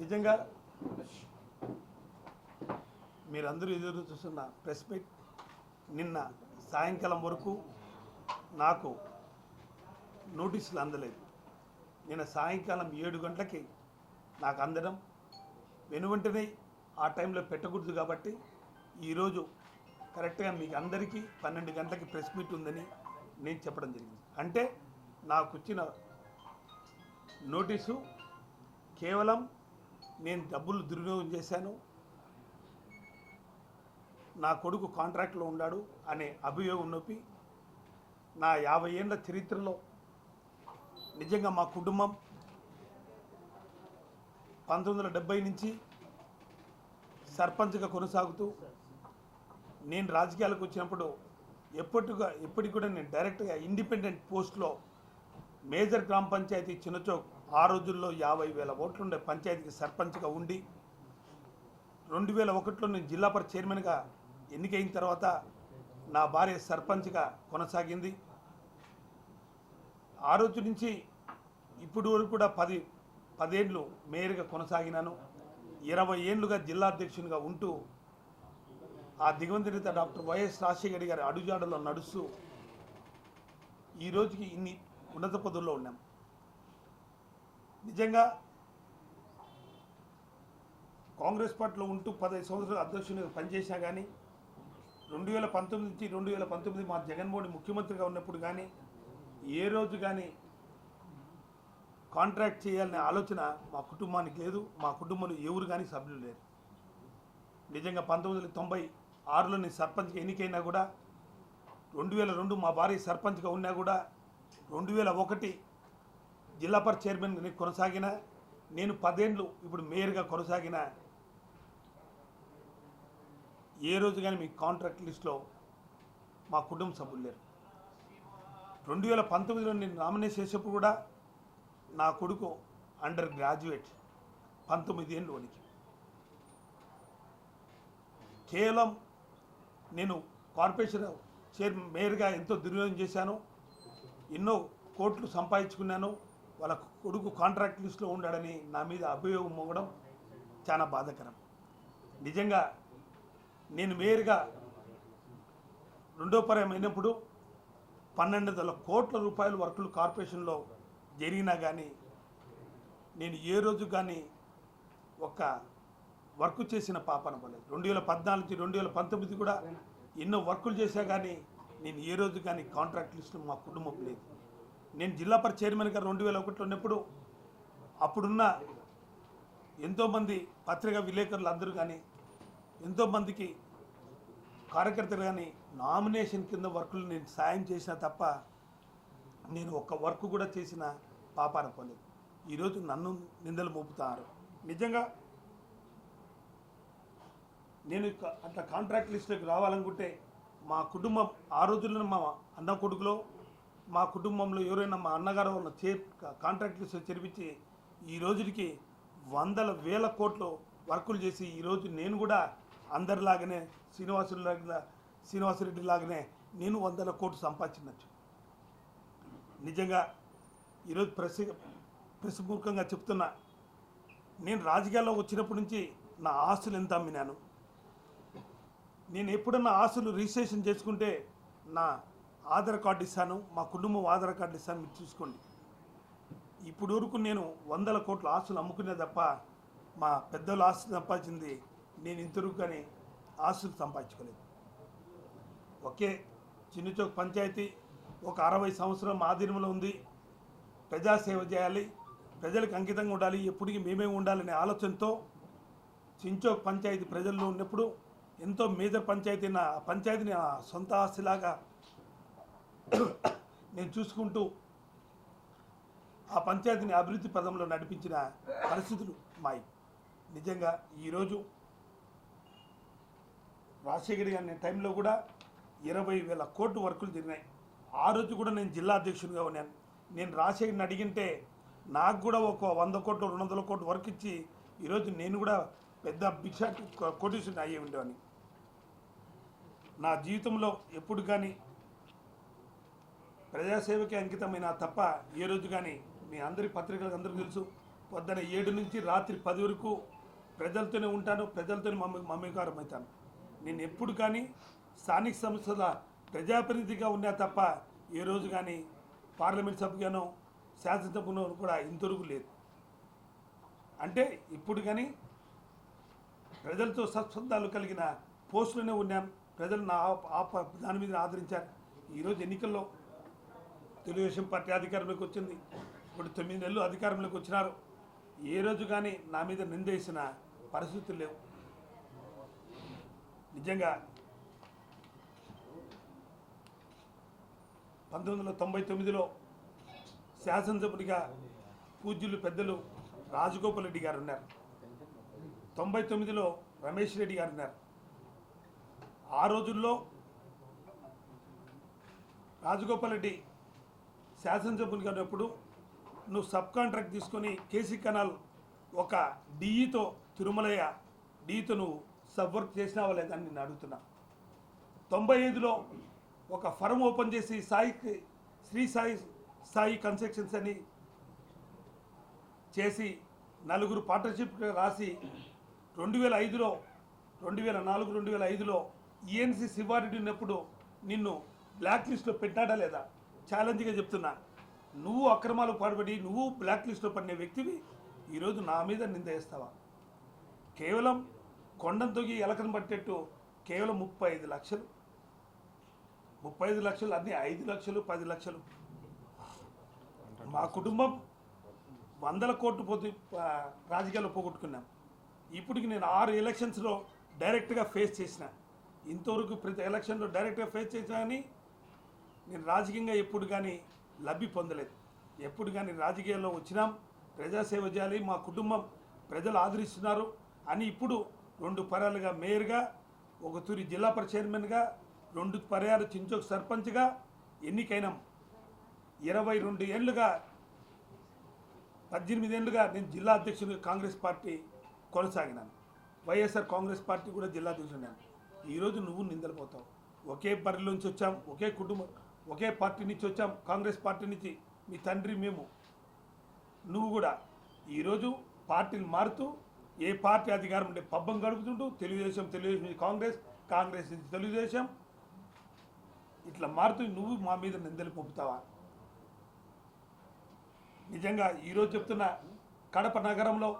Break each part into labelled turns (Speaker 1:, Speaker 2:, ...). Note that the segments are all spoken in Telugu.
Speaker 1: నిజంగా మీరందరూ ఎదురు చూస్తున్న ప్రెస్ మీట్ నిన్న సాయంకాలం వరకు నాకు నోటీసులు అందలేదు. నిన్న సాయంకాలం ఏడు గంటలకి నాకు అందడం వెనువెంటనే ఆ టైంలో పెట్టకూడదు కాబట్టి ఈరోజు కరెక్ట్గా మీకు అందరికీ పన్నెండు గంటలకి ప్రెస్ మీట్ ఉందని నేను చెప్పడం జరిగింది. అంటే నాకు వచ్చిన నోటీసు కేవలం నేను డబ్బులు దుర్వినియోగం చేశాను. నా కొడుకు కాంట్రాక్ట్లో ఉన్నాడు అనే అభియోగం నొప్పి. నా యాభై ఏళ్ళ చరిత్రలో నిజంగా మా కుటుంబం పంతొమ్మిది వందల నుంచి సర్పంచ్గా కొనసాగుతూ నేను రాజకీయాలకు వచ్చినప్పుడు ఎప్పటిగా ఎప్పటికి కూడా నేను డైరెక్ట్గా ఇండిపెండెంట్ పోస్ట్లో మేజర్ గ్రామ పంచాయతీ చిన్నచౌక్ ఆ రోజుల్లో యాభై వేల ఓట్లుండే పంచాయతీకి సర్పంచ్గా ఉండి రెండు వేల ఒకటిలో నేను జిల్లా పరిషత్ చైర్మన్గా ఎన్నికైన తర్వాత నా భార్య సర్పంచ్గా కొనసాగింది. ఆ రోజు నుంచి ఇప్పుడు వరకు కూడా పది పదేళ్ళు మేయర్గా కొనసాగినాను. ఇరవై ఏళ్ళుగా జిల్లా అధ్యక్షునిగా ఉంటూ ఆ దిగవంతరిత డాక్టర్ వైఎస్ రాజశేఖర గారి అడుగుజాడలో నడుస్తూ ఈ రోజుకి ఇన్ని ఉన్నత పదవుల్లో ఉన్నాం. నిజంగా కాంగ్రెస్ పార్టీలో ఉంటూ పదహైదు సంవత్సరాలు అధ్యక్షునిగా పనిచేసినా కానీ రెండు వేల పంతొమ్మిది నుంచి రెండు వేల పంతొమ్మిది మా జగన్మోహన్ ముఖ్యమంత్రిగా ఉన్నప్పుడు కానీ ఏ రోజు కానీ కాంట్రాక్ట్ చేయాలనే ఆలోచన మా కుటుంబానికి లేదు. మా కుటుంబంలో ఎవరు కానీ సభ్యులు లేరు. నిజంగా పంతొమ్మిది వందల తొంభై ఆరులో నేను సర్పంచ్గా ఎన్నికైనా కూడా రెండు వేల రెండు మా భార్య సర్పంచ్గా ఉన్నా కూడా రెండు వేల ఒకటి జిల్లా పరిషత్ చైర్మన్ కొనసాగిన నేను పదేండ్లు ఇప్పుడు మేయర్గా కొనసాగిన ఏ రోజు కానీ మీ కాంట్రాక్ట్ లిస్ట్లో మా కుటుంబ సభ్యులు లేరు. రెండు వేల పంతొమ్మిదిలో నేను నామినేట్ చేసేప్పుడు కూడా నా కొడుకు అండర్ గ్రాడ్యుయేట్ పంతొమ్మిది ఏళ్ళు వనికి కేవలం నేను కార్పొరేషన్ చైర్ మేయర్గా ఎంతో దుర్వినియోగం చేశాను ఎన్నో కోట్లు సంపాదించుకున్నాను వాళ్ళ కొడుకు కాంట్రాక్ట్ లిస్టులో ఉండాడని నా మీద అభియోగం మోగడం చాలా బాధాకరం. నిజంగా నేను మేయర్గా రెండో పర్యం అయినప్పుడు పన్నెండు వందల కోట్ల రూపాయల వర్కులు కార్పొరేషన్లో జరిగినా కానీ నేను ఏ రోజు కానీ ఒక వర్క్ చేసిన పాపన పోలేదు రెండు వేల పద్నాలుగు నుంచి రెండు వేల పంతొమ్మిది కూడా ఎన్నో వర్కులు చేశా కానీ నేను ఏ రోజు కానీ కాంట్రాక్ట్ లిస్టు మా కుటుంబం లేదు. నేను జిల్లా పరిషత్ చైర్మన్గా రెండు వేల ఒకటిలో ఉన్నప్పుడు అప్పుడున్న ఎంతోమంది పత్రికా విలేకరులు అందరూ కానీ ఎంతోమందికి కార్యకర్తలు కానీ నామినేషన్ కింద వర్కులు నేను సాయం చేసిన తప్ప నేను ఒక్క వర్క్ కూడా చేసిన పాపాన పోలేదు. ఈరోజు నన్ను నిందలు మోపుతారు. నిజంగా నేను అట్లా కాంట్రాక్ట్ లిస్టులోకి రావాలనుకుంటే మా కుటుంబం ఆ రోజుల్లో మా అన్న కొడుకులో మా కుటుంబంలో ఎవరైనా మా అన్నగారు ఉన్న చే కాంట్రాక్టర్స్ లిస్ట్ చేర్పించి ఈ రోజుకి వందల వేల కోట్లు వర్కులు చేసి ఈరోజు నేను కూడా అందరిలాగానే శ్రీనివాసులాగా శ్రీనివాసరెడ్డి లాగానే నేను వందల కోట్లు సంపాదించినచ్చు నిజంగా ఈరోజు ప్రసి ప్రెస్ చెప్తున్నా నేను రాజకీయాల్లో వచ్చినప్పటి నుంచి నా ఆస్తులు ఎంత అమ్మినాను? నేను ఎప్పుడన్నా ఆస్తులు రిజిస్ట్రేషన్ చేసుకుంటే నా ఆధార్ కార్డు ఇస్తాను మా కుటుంబం ఆధార్ కార్డు ఇస్తాను మీరు చూసుకోండి. ఇప్పుడు వరకు నేను వందల కోట్ల ఆస్తులు అమ్ముకునే తప్ప మా పెద్దల ఆస్తులు సంపాదించింది నేను ఇంతవరకు కానీ ఆస్తులు సంపాదించుకోలేదు. ఒకే చిన్నచోక్ పంచాయతీ ఒక అరవై సంవత్సరం ఆధీనంలో ఉంది. ప్రజాసేవ చేయాలి ప్రజలకు అంకితంగా ఉండాలి ఎప్పటికీ మేమే ఉండాలనే ఆలోచనతో చించోక్ పంచాయతీ ప్రజల్లో ఉన్నప్పుడు ఎంతో మేజర్ పంచాయతీ నా పంచాయతీని సొంత ఆస్తిలాగా నేను చూసుకుంటూ ఆ పంచాయతీని అభివృద్ధి పదంలో నడిపించిన పరిస్థితులు మాయి. నిజంగా ఈరోజు రాజశేఖర్ గారి టైంలో కూడా ఇరవై వేల కోట్లు వర్కులు జరిగినాయి. ఆ రోజు కూడా నేను జిల్లా అధ్యక్షునిగా ఉన్నాను. నేను రాజశేఖర్ని అడిగింటే నాకు కూడా ఒక వంద కోట్లు రెండు వందల కోట్లు వర్క్ ఇచ్చి ఈరోజు నేను కూడా పెద్ద భిక్ష కోటీసుని అయ్యి ఉండేవాడిని. నా జీవితంలో ఎప్పుడు కానీ ప్రజాసేవకి అంకితమైన తప్ప ఏ రోజు కానీ మీ అందరి పత్రికలకు అందరూ తెలుసు. పొద్దున ఏడు నుంచి రాత్రి పది వరకు ప్రజలతోనే ఉంటాను ప్రజలతోనే మమ్మీ మమేకారం అవుతాను నేను ఎప్పుడు కానీ స్థానిక సంస్థల ప్రజాప్రతినిధిగా ఉన్నా తప్ప ఏ రోజు కానీ పార్లమెంట్ సభ్యుగానో శాసనసభ్యునో కూడా ఇంతవరకు లేదు. అంటే ఇప్పుడు కానీ ప్రజలతో సత్సంధాలు కలిగిన పోస్టులోనే ఉన్నాను ప్రజలు నా ఆ ప- దాని మీద ఆదరించారు. ఈరోజు ఎన్నికల్లో తెలుగుదేశం పార్టీ అధికారంలోకి వచ్చింది. ఇప్పుడు తొమ్మిది నెలలు అధికారంలోకి వచ్చినారు. ఏ రోజు కానీ నా మీద నిందేసిన పరిస్థితులు లేవు. నిజంగా పంతొమ్మిది వందల తొంభై తొమ్మిదిలో శాసనసభ్యుడిగా పూజ్యులు పెద్దలు రాజగోపాల్ రెడ్డి గారు ఉన్నారు. తొంభై తొమ్మిదిలో రమేష్ రెడ్డి గారు ఉన్నారు. ఆ రోజుల్లో రాజగోపాల్ రెడ్డి శాసనసభ్యులుగా ఉన్నప్పుడు నువ్వు సబ్ కాంట్రాక్ట్ తీసుకొని కేసీ కెనాల్ ఒక డిఈతో తిరుమలయ్య డిఈతో నువ్వు సబ్ వర్క్ చేసినావా లేదని నేను అడుగుతున్నా. తొంభై ఐదులో ఒక ఫర్మ్ ఓపెన్ చేసి సాయికి శ్రీ సాయి సాయి కన్స్ట్రక్షన్స్ అని చేసి నలుగురు పార్ట్నర్షిప్ రాసి రెండు వేల ఐదులో రెండు వేల నాలుగు రెండు వేల ఐదులో ఈఎన్సి శివారెడ్డి ఉన్నప్పుడు నిన్ను బ్లాక్ లిస్ట్లో పెట్టాడా లేదా? ఛాలెంజ్గా చెప్తున్నా. నువ్వు అక్రమాలకు పాల్పడి నువ్వు బ్లాక్ లిస్ట్లో పడిన వ్యక్తివి ఈరోజు నా మీద నింద వేస్తావా? కేవలం కొండను తొగి ఎలకను పట్టేట్టు కేవలం ముప్పై ఐదు లక్షలు. ముప్పై ఐదు లక్షలు అన్ని ఐదు లక్షలు పది లక్షలు. మా కుటుంబం వందల కోట్లు పోతే రాజకీయాలు రాజకీయాల్లో పోగొట్టుకున్నాం. ఇప్పటికి నేను ఆరు ఎలక్షన్స్లో డైరెక్ట్గా ఫేస్ చేసిన. ఇంతవరకు ప్రతి ఎలక్షన్లో డైరెక్ట్గా ఫేస్ చేసినా కానీ నేను రాజకీయంగా ఎప్పుడు కానీ లబ్ధి పొందలేదు. ఎప్పుడు కానీ రాజకీయాల్లో వచ్చినాం. ప్రజాసేవ చేయాలి మా కుటుంబం ప్రజలు ఆదరిస్తున్నారు అని ఇప్పుడు రెండు పర్యాలుగా మేయర్గా ఒక తూరి జిల్లా పరి చైర్మన్గా రెండు పర్యాలు చించోక్ సర్పంచ్గా ఎన్నికైనాం. ఇరవై రెండు ఏళ్ళుగా పద్దెనిమిది ఏళ్ళుగా నేను జిల్లా అధ్యక్షుడిగా కాంగ్రెస్ పార్టీ కొనసాగినాను. వైఎస్ఆర్ కాంగ్రెస్ పార్టీ కూడా జిల్లా అధ్యక్షుడు ఈరోజు నువ్వు నిందలిపోతావు ఒకే పరిలోంచి వచ్చాం ఒకే కుటుంబం ఒకే పార్టీ నుంచి వచ్చాం కాంగ్రెస్ పార్టీ నుంచి మీ తండ్రి మేము. నువ్వు కూడా. ఈరోజు పార్టీని మారుతూ ఏ పార్టీ అధికారం ఉంటే పబ్బం గడుపుతుంటూ తెలుగుదేశం తెలుగుదేశం నుంచి కాంగ్రెస్ కాంగ్రెస్ నుంచి తెలుగుదేశం. ఇట్లా మారుతూ నువ్వు మా మీద నిందలు పంపుతావా? నిజంగా ఈరోజు చెప్తున్న కడప నగరంలో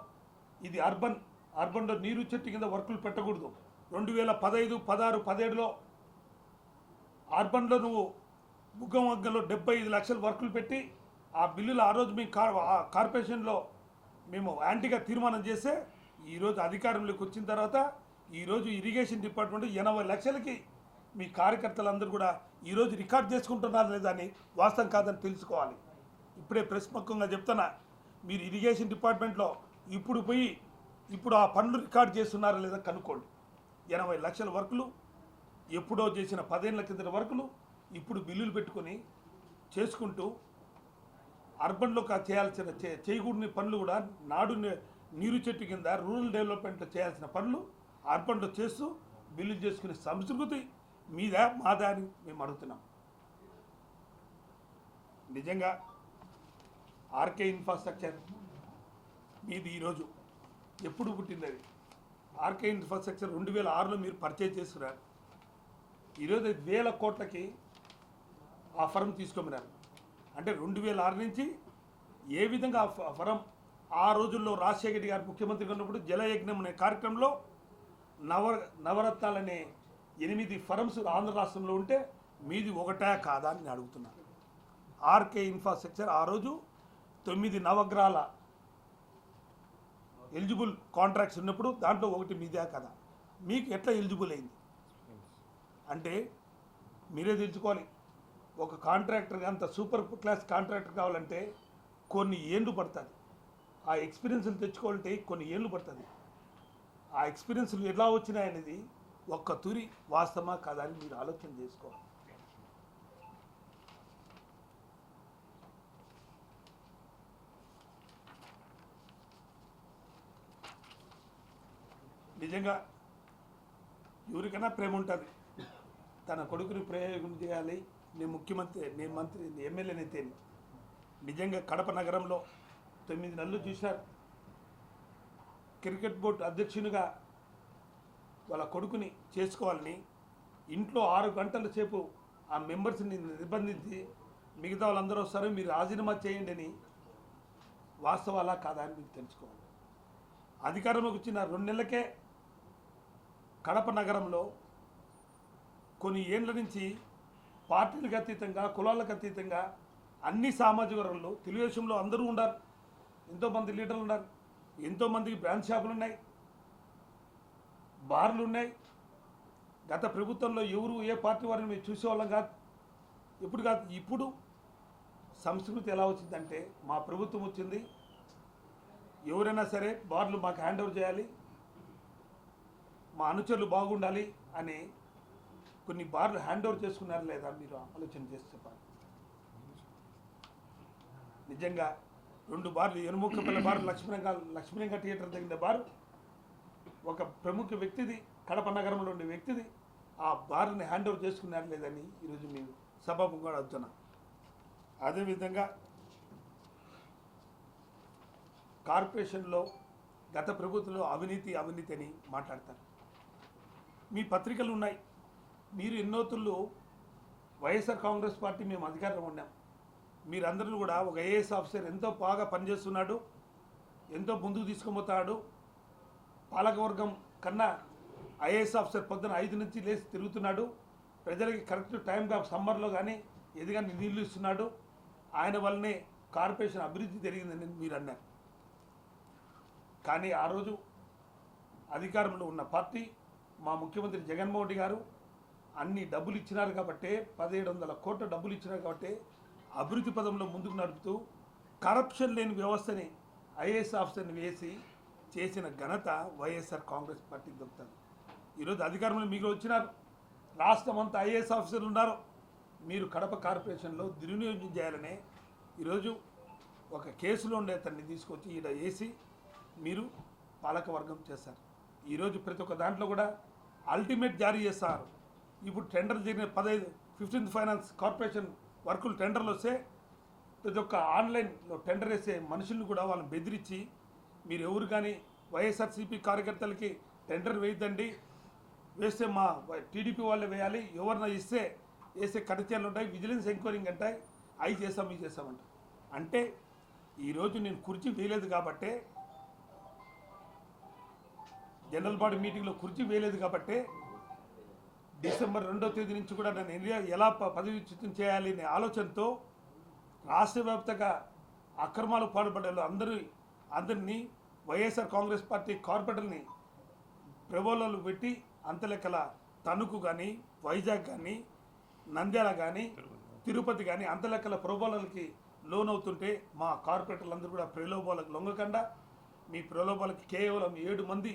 Speaker 1: ఇది అర్బన్ అర్బన్లో నీరు చెట్టు కింద వర్కులు పెట్టకూడదు. రెండు వేల పదహైదు పదహారు పదిహేడులో అర్బన్లో నువ్వు బుగ్గం వగ్గంలో డెబ్బై ఐదు లక్షల వర్కులు పెట్టి ఆ బిల్లులు ఆ రోజు మీ కార్ ఆ కార్పొరేషన్లో మేము యాంటీగా తీర్మానం చేస్తే ఈరోజు అధికారంలోకి వచ్చిన తర్వాత ఈరోజు ఇరిగేషన్ డిపార్ట్మెంట్ ఎనభై లక్షలకి మీ కార్యకర్తలందరూ కూడా ఈరోజు రికార్డ్ చేసుకుంటున్నారు లేదా అని వాస్తవం కాదని తెలుసుకోవాలి. ఇప్పుడే ప్రెస్ పక్కంగా చెప్తున్నా మీరు ఇరిగేషన్ డిపార్ట్మెంట్లో ఇప్పుడు పోయి ఇప్పుడు ఆ పనులు రికార్డ్ చేస్తున్నారా లేదా కనుక్కోండి. ఎనభై లక్షల వర్కులు ఎప్పుడో చేసిన పదేళ్ళ కిందట వర్కులు ఇప్పుడు బిల్లులు పెట్టుకొని చేసుకుంటూ అర్బన్లో కా- చేయాల్సిన చే చేయకూడని పనులు కూడా నాడు నీరు చెట్టు కింద రూరల్ డెవలప్మెంట్లో చేయాల్సిన పనులు అర్బన్లో చేస్తూ బిల్లులు చేసుకునే సంస్కృతి మీద మాదా అని మేము అడుగుతున్నాం. నిజంగా ఆర్కే ఇన్ఫ్రాస్ట్రక్చర్ మీది ఈరోజు ఎప్పుడు పుట్టింది అది ఆర్కే ఇన్ఫ్రాస్ట్రక్చర్ రెండు వేల ఆరులో మీరు పర్చేజ్ చేస్తున్నారు ఈరోజు వేల కోట్లకి ఆ ఫరం తీసుకోమన్నారు. అంటే రెండు వేల ఆరు నుంచి ఏ విధంగా ఆ ఫ- ఫరం ఆ రోజుల్లో రాజశేఖర రెడ్డి గారు ముఖ్యమంత్రిగా ఉన్నప్పుడు జలయజ్ఞం అనే కార్యక్రమంలో నవ నవరత్నాలనే ఎనిమిది ఫరమ్స్ ఆంధ్ర రాష్ట్రంలో ఉంటే మీది ఒకటా కాదా అని నేను అడుగుతున్నాను ఆర్కే ఇన్ఫ్రాస్ట్రక్చర్ ఆ రోజు తొమ్మిది నవగ్రహాల ఎలిజిబుల్ కాంట్రాక్ట్స్ ఉన్నప్పుడు దాంట్లో ఒకటి మీదే కదా. మీకు ఎట్లా ఎలిజిబుల్ అయింది? అంటే మీరే తెలుసుకోవాలి. ఒక కాంట్రాక్టర్ అంత సూపర్ క్లాస్ కాంట్రాక్టర్ కావాలంటే కొన్ని ఏళ్ళు పడుతుంది. ఆ ఎక్స్పీరియన్స్లు తెచ్చుకోవాలంటే కొన్ని ఏళ్ళు పడుతుంది. ఆ ఎక్స్పీరియన్స్లు ఎలా వచ్చినాయనేది ఒక్క తూరి వాస్తవమా కాదా అని మీరు ఆలోచన చేసుకోవాలి. నిజంగా ఎవరికైనా ప్రేమ ఉంటుంది. తన కొడుకుని ప్రయోగం చేయాలి. మీ ముఖ్యమంత్రి నేను మంత్రి ఎమ్మెల్యేనైతే నిజంగా కడప నగరంలో తొమ్మిది నెలలు చూశారు. క్రికెట్ బోర్డు అధ్యక్షునిగా వాళ్ళ కొడుకుని చేసుకోవాలని ఇంట్లో ఆరు గంటల సేపు ఆ మెంబర్స్ని నిర్బంధించి మిగతా వాళ్ళందరూ వస్తారు మీరు రాజీనామా చేయండి అని వాస్తవాలా కాదా అని మీకు తెలుసుకోవాలి. అధికారంలోకి వచ్చిన రెండు నెలలకే కడప నగరంలో కొన్ని ఏండ్ల నుంచి పార్టీలకు అతీతంగా కులాలకు అతీతంగా అన్ని సామాజిక వర్గంలో తెలుగుదేశంలో అందరూ ఉన్నారు ఎంతోమంది లీడర్లు ఉన్నారు ఎంతోమందికి బ్రాంచ్ షాపులు ఉన్నాయి. బార్లు ఉన్నాయి. గత ప్రభుత్వంలో ఎవరు ఏ పార్టీ వారిని మేము చూసేవాళ్ళం కాదు. ఇప్పుడు కాదు ఇప్పుడు సంస్కృతి ఎలా వచ్చిందంటే మా ప్రభుత్వం వచ్చింది. ఎవరైనా సరే బార్లు మాకు హ్యాండ్ ఓవర్ చేయాలి. మా అనుచరులు బాగుండాలి అని కొన్ని బార్లు హ్యాండ్ ఓవర్ చేసుకున్నారు లేదా మీరు ఆలోచన చేసి చెప్పాలి. నిజంగా రెండు బార్లు ఎనుముక్కపల్లి బార్ లక్ష్మీరంగ లక్ష్మీరంగ థియేటర్ దగ్గర బార్ ఒక ప్రముఖ వ్యక్తిది కడప నగరంలో ఉండే వ్యక్తిది ఆ బార్ని హ్యాండ్ ఓవర్ చేసుకున్నారు లేదని ఈరోజు మేము సభాముఖంగా అడుగుతున్నాం అదేవిధంగా కార్పొరేషన్లో గత ప్రభుత్వంలో అవినీతి అవినీతి అని మాట్లాడతారు. మీ పత్రికలు ఉన్నాయి. మీరు ఎన్నోతుళ్ళు వైఎస్ఆర్ కాంగ్రెస్ పార్టీ మేము అధికారంలో ఉన్నాం. మీరందరూ కూడా ఒక ఐఏఎస్ ఆఫీసర్ ఎంతో బాగా పనిచేస్తున్నాడు ఎంతో ముందుకు తీసుకుపోతాడు. పాలకవర్గం కన్నా ఐఏఎస్ ఆఫీసర్ పొద్దున ఐదు నుంచి లేచి తిరుగుతున్నాడు. ప్రజలకి కరెక్ట్ టైంగా సమ్మర్లో కానీ ఎదిగా నిధులు ఇస్తున్నాడు. ఆయన వల్లనే కార్పొరేషన్ అభివృద్ధి జరిగిందని మీరు అన్నారు. కానీ ఆ రోజు అధికారంలో ఉన్న పార్టీ మా ముఖ్యమంత్రి జగన్మోహన్ రెడ్డి గారు అన్ని డబ్బులు ఇచ్చినారు కాబట్టి పదిహేడు వందల కోట్ల డబ్బులు ఇచ్చినారు కాబట్టి అభివృద్ధి పదంలో ముందుకు నడుపుతూ కరప్షన్ లేని వ్యవస్థని ఐఏఎస్ ఆఫీసర్ని వేసి చేసిన ఘనత వైఎస్ఆర్ కాంగ్రెస్ పార్టీకి దొరుకుతుంది. ఈరోజు అధికారంలో మీకు వచ్చినారు. రాష్ట్రం అంతా ఐఏఎస్ ఆఫీసర్లు ఉన్నారు. మీరు కడప కార్పొరేషన్లో దుర్వినియోగం చేయాలనే ఈరోజు ఒక కేసులో ఉండే అతన్ని తీసుకొచ్చి ఈడ వేసి మీరు పాలకవర్గం చేస్తారు ఈరోజు ప్రతి ఒక్క దాంట్లో కూడా అల్టిమేట్ జారీ చేస్తారు ఇప్పుడు టెండర్ జరిగిన పదహైదు ఫిఫ్టీన్త్ ఫైనాన్స్ కార్పొరేషన్ వర్కులు టెండర్లు వస్తే ప్రతి ఒక్క ఆన్లైన్లో టెండర్ వేసే మనుషుల్ని కూడా వాళ్ళని బెదిరించి మీరు ఎవరు కానీ వైఎస్ఆర్సీపీ కార్యకర్తలకి టెండర్ వేయద్దండి. వేస్తే మా టీడీపీ వాళ్ళే వేయాలి. ఎవరిన ఇస్తే వేసే కటచర్లు ఉంటాయి విజిలెన్స్ ఎంక్వైరింగ్ అంటాయి. అవి చేస్తాం ఇవి చేస్తామంట అంటే ఈరోజు నేను కుర్చీ వేయలేదు కాబట్టే జనరల్ బాడీ మీటింగ్లో కుర్చీ వేయలేదు కాబట్టే డిసెంబర్ రెండో తేదీ నుంచి కూడా నన్ను ఇండియా ఎలా పదవి పదవిచ్యుతం చేయాలి అనే ఆలోచనతో రాష్ట్ర వ్యాప్తంగా అక్రమాలు పాల్పడ్డారు అందరూ. అందరినీ వైఎస్ఆర్ కాంగ్రెస్ పార్టీ కార్పొరేటర్ని ప్రబోధాలు పెట్టి అంతలెక్కల తణుకు కానీ వైజాగ్ కానీ నంద్యాల కానీ తిరుపతి కానీ అంతలెక్కల ప్రబోధాలకి లోన్ అవుతుంటే మా కార్పొరేటర్లు కూడా ప్రలోభాలకు లొంగకుండా. మీ ప్రలోభాలకి కేవలం ఏడు మంది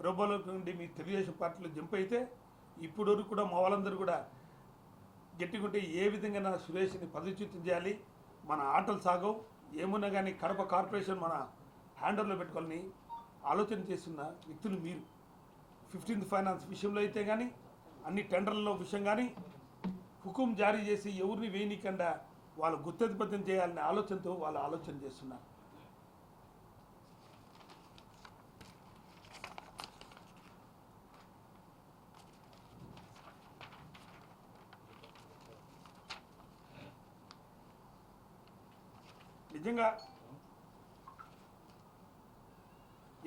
Speaker 1: ప్రబోధాల నుండి మీ తెలుగుదేశం పార్టీలో జంప్ అయితే ఇప్పుడు వరకు కూడా మా వాళ్ళందరూ కూడా గట్టిగుంటే ఏ విధంగా నా సురేష్ని పదవిచ్యుతం చేయాలి మన ఆటలు సాగవు ఏమున్నా కానీ కడప కార్పొరేషన్ మన హ్యాండర్లో పెట్టుకోవాలని ఆలోచన చేస్తున్న వ్యక్తులు మీరు. ఫిఫ్టీన్త్ ఫైనాన్స్ విషయంలో అయితే కానీ అన్ని టెండర్లలో విషయం కానీ హుకుం జారీ చేసి ఎవరిని వేయనీకుండా వాళ్ళు గుత్తాధిపత్యం చేయాలనే ఆలోచనతో వాళ్ళు ఆలోచన చేస్తున్నారు. నిజంగా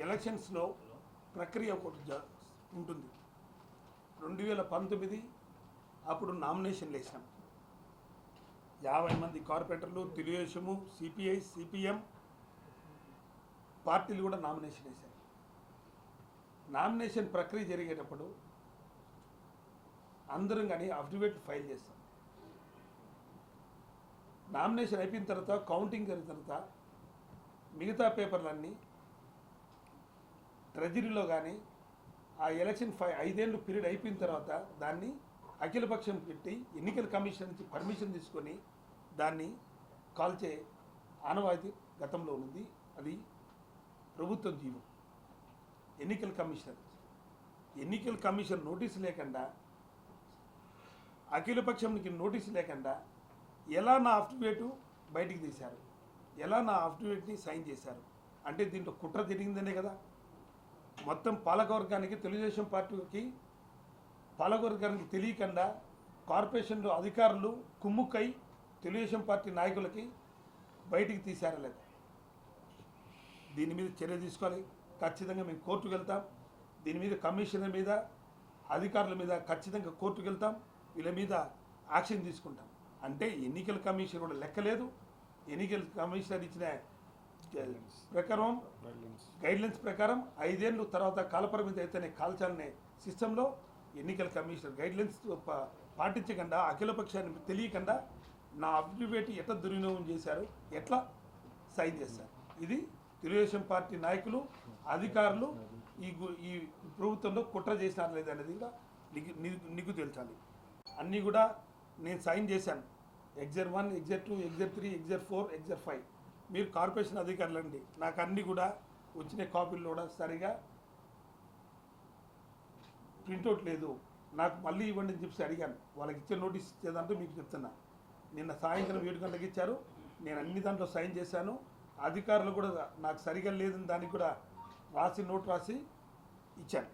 Speaker 1: ఎలక్షన్స్లో ప్రక్రియ ఒకటి ఉంటుంది. రెండు వేల పంతొమ్మిది అప్పుడు నామినేషన్లు వేసాం యాభై మంది కార్పొరేటర్లు తెలుగుదేశము సిపిఐ సిపిఎం పార్టీలు కూడా నామినేషన్ వేశారు. నామినేషన్ ప్రక్రియ జరిగేటప్పుడు అందరం కానీ అఫిడవిట్ ఫైల్ చేస్తాం. నామినేషన్ అయిపోయిన తర్వాత కౌంటింగ్ జరిగిన తర్వాత మిగతా పేపర్లన్నీ ట్రెజరీలో కానీ ఆ ఎలక్షన్ ఫై ఐదేళ్ళు పీరియడ్ అయిపోయిన తర్వాత దాన్ని అఖిలపక్షం పెట్టి ఎన్నికల కమిషన్ నుంచి పర్మిషన్ తీసుకొని దాన్ని కాల్చే ఆనవాయితీ గతంలో ఉంది అది ప్రభుత్వం జీవం. ఎన్నికల కమిషన్. ఎన్నికల కమిషన్ నోటీసు లేకుండా అఖిలపక్షంకి నోటీసు లేకుండా ఎలా నా అఫిడవిట్ బయటికి తీశారు? ఎలా నా అఫిడవిట్ని సైన్ చేశారు? అంటే దీంట్లో కుట్ర తిరిగిందనే కదా. మొత్తం పాలకవర్గానికి తెలుగుదేశం పార్టీకి పాలకవర్గానికి తెలియకుండా కార్పొరేషన్లో అధికారులు కుమ్ముక్కై తెలుగుదేశం పార్టీ నాయకులకి బయటికి తీశారా లేదా? దీని మీద చర్య తీసుకోవాలి. ఖచ్చితంగా మేము కోర్టుకు వెళ్తాం. దీని మీద కమిషనర్ మీద అధికారుల మీద ఖచ్చితంగా కోర్టుకు వెళ్తాం. వీళ్ళ మీద యాక్షన్ తీసుకుంటాం. అంటే ఎన్నికల కమిషన్ కూడా లెక్కలేదు. ఎన్నికల కమిషనర్ ఇచ్చిన ప్రకారం గైడ్లైన్స్ ప్రకారం ఐదేళ్ళు తర్వాత కాలపరిమితి అయితేనే కాల్చాలనే సిస్టంలో ఎన్నికల కమిషనర్ గైడ్లైన్స్ పాటించకుండా అఖిలపక్షాన్ని తెలియకుండా నా అఫిడవిట్ ఎట్లా దుర్వినియోగం చేశారు ఎట్లా సైన్ చేశారు. ఇది తెలుగుదేశం పార్టీ నాయకులు అధికారులు ఈ ఈ ప్రభుత్వంలో కుట్ర చేసినారు లేదనేది కూడా నీకు- నీకు తెలుసాలి అన్నీ కూడా నేను సైన్ చేశాను. ఎగ్జర్ వన్ ఎగ్జర్ టూ ఎగ్జర్ త్రీ ఎగ్జర్ ఫోర్ ఎగ్జర్ ఫైవ్ మీరు కార్పొరేషన్ అధికారులండి. నాకు అన్నీ కూడా వచ్చిన కాపీలు కూడా సరిగా ప్రింట్అవుట్ లేదు. నాకు మళ్ళీ ఇవ్వండి అని చెప్పి అడిగాను. వాళ్ళకి ఇచ్చే నోటీస్ ఇచ్చేదంటూ మీకు చెప్తున్నా. నిన్న సాయంత్రం ఏడు గంటలకు ఇచ్చారు. నేను అన్ని దాంట్లో సైన్ చేశాను. అధికారులు కూడా నాకు సరిగా లేదని దానికి కూడా రాసి నోట్ రాసి ఇచ్చాను